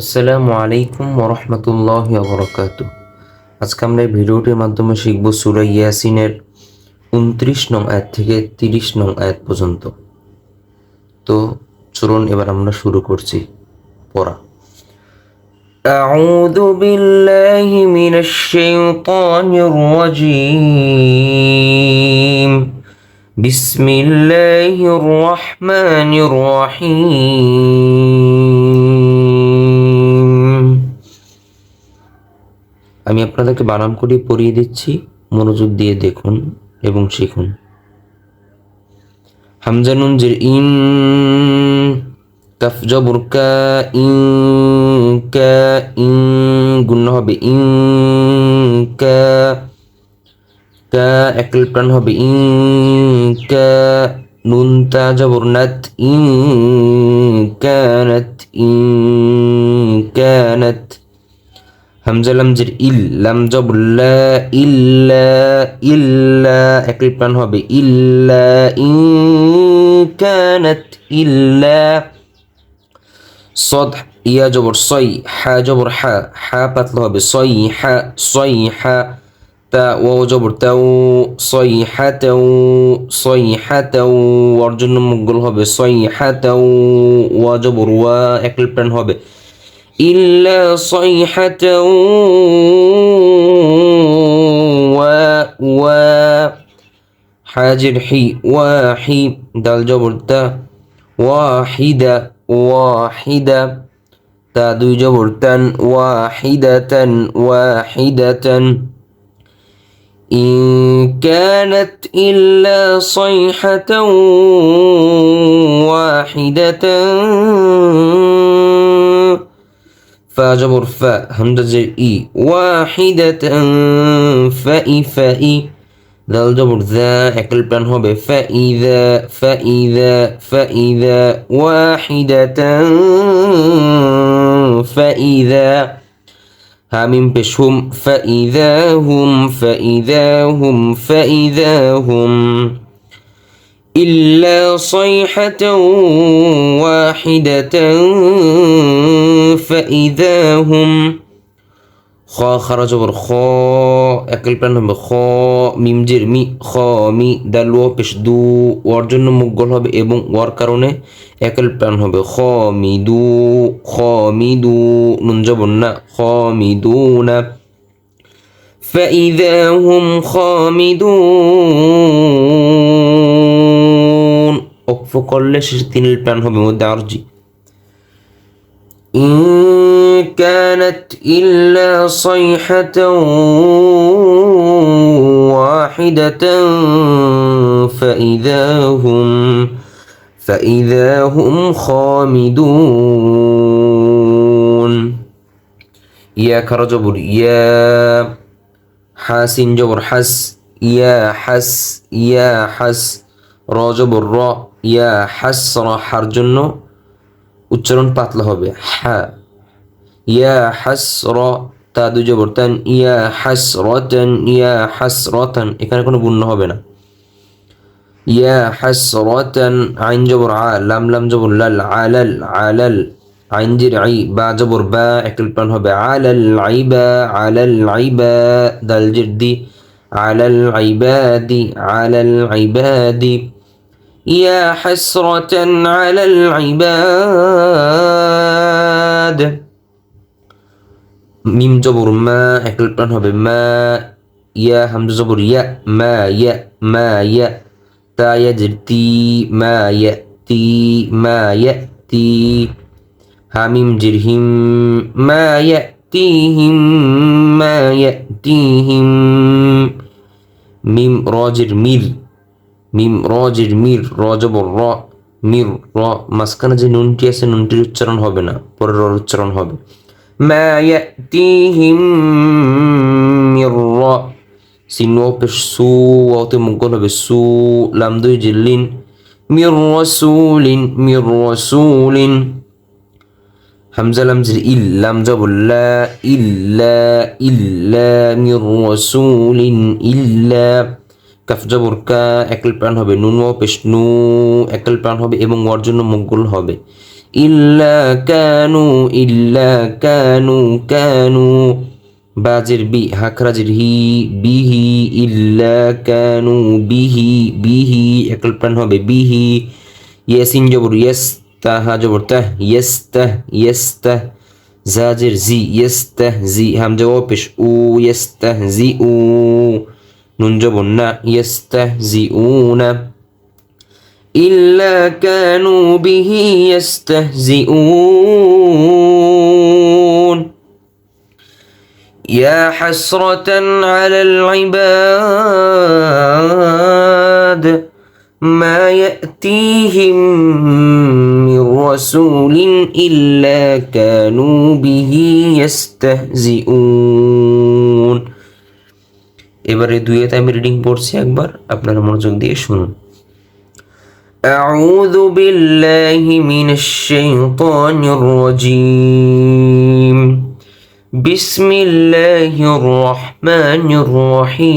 আসসালামু আলাইকুম ওরহমতুল্লাহ বরকাত আজকে আমরা এই ভিডিওটির মাধ্যমে শিখব সুরা ইয়াসিনের উনত্রিশ নং আয়াত থেকে তিরিশ নং আয়াত পর্যন্ত তো চলুন এবার আমরা শুরু করছি পড়া أعوذ بالله من الشيطان الرجيم بسم الله الرحمن الرحيم আমি আপনাদেরকে বানান করে পড়িয়ে দিচ্ছি। মনোযোগ দিয়ে দেখুন এবং শিখুন। হামজানুন জির ইন কাফ জবর কা ইন কা ইন, গুণ হবে ইন, কা কা, একল প্রাণ হবে ইন, কা, নুন তা জবর নাত ইন, কানাত ইন। হামজা লামজের ইল লাম জবুল্লা ইল্লা ইল্লা একই প্রাণ হবে। ইল্লা ইন কানাত ইল্লা صد ইয়া জবর সই, হা জবর হা হা পাতলা হবে। সই হা সই হা, তা ও জবর তাও সই হা তাও সই হা তাও ওর জন্য মুগল হবে। সই হা তাও ওয়া জবর ওয়া একল প্রাণ হবে। إلا صيحة و حاجر حي واحي. دال جبر تا واحدة واحدة. تا دو جبر تن واحدة واحدة إن كانت إلا صيحة واحدة فجبر فاء همزة إي. واحدة فإي فإي ذا الجبر ذا أكل بان هو فإذا فإذا فإذا واحدة فإذا هامين بشهم فإذا هم فإذا هم فإذا هم. إلا صيحة واحدة فإذا هم خا خرج جبر خا أكل بلان هم ميم جير مي خا مي دلو بش دو وارجن مقل هبه إبن وار كارونه أكل بلان هبه خا مي دو خا مي دو ننجبنا خا مي دونا فإذا هم خامدون. অক্ফ করলে শেষে তিন প্রাণ হবে মধ্যে আরজি إن كانت إلا صيحة واحدة فإذا هم فإذا هم خامدون يا كرجبر يا حاسين جبر حس يا حس يا حس রজবর র, ইয়া হাসর হার জন্য উচ্চারণ পাতলা হবে। হা, ইয়া হাসর তা দুই জবর। তান, ইয়া হাসরতান ইয়া হাসরতান এখানে কোনো গুণ্য হবে না। ইয়া হাসরতান আইন জবর আ, লাম লাম জবর লাল, আলাল আলাল, আইন জির আই, বা জবর বা একল প্রাণ হবে। আলাল, আইবা আলাল, আইবা, দাল, জির, দি। على العباد على العباد يا حسرة على العباد মিম জবর মা একল প্রাণ হবে মা ইয়া হামজা জবর ইয়া মা ইয়া মা ইয়া তা ইয়া জির তি মা ইয়া তি মা ইয়া তি হামিম জির হিম মা ইয়া তিহিম মা ইয়া তিহিম মিম রজের মির মিম রজের মির রজবর র মির র মাঝখানে যে নুনটি আছে নুনটির উচ্চারণ হবে না পরে রর উচ্চারণ হবে। মা ইয়াতিহিম মির র সিন ও পেশ সু ওতে মুগল হবে সু লাম দুই জিল্লিন মির রাসূলিন মির রাসূলিন হামজা লামজের ইল, লাম জবুল্লা ইল্লা ইল্লা মির রাসূলিন ইল্লা। কাফ জবর কা, একল প্রাণ হবে নুন ও পেশ নু, একল প্রাণ হবে এবং ওর জন্য মুগল হবে। ইল্লা কানু ইল্লা কানু কানু। বাজের বি হাকরাজের হি, বিহি, ইল্লা কানু, বিহি বিহি, একল প্রাণ হবে বিহি। ইয়াসিন জবর ইয়াস تاها جبر ته يسته يسته زاجر زي يستهزي هم جوابش. أو يستهزئو نون جبرنا يستهزئون إلا كانوا به يستهزئون. يا حسرة على العباد ما يأتيهم رسول إلا كانوا به يستهزئون এবারে দুইয়েতে আমি রিডিং পড়ছি একবার আপনারা মনোযোগ দিয়ে শুনুন أعوذ بالله من الشيطان الرجيم بسم الله الرحمن الرحيم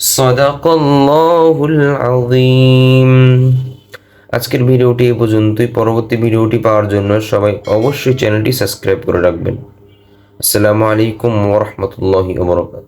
صدق الله العظيم আজকের ভিডিওটি এই পর্যন্তই পরবর্তী ভিডিওটি পাওয়ার জন্য সবাই অবশ্যই চ্যানেলটি সাবস্ক্রাইব করে রাখবেন আসসালামু আলাইকুম ওরহমতুল্লাহি ওবরাকাত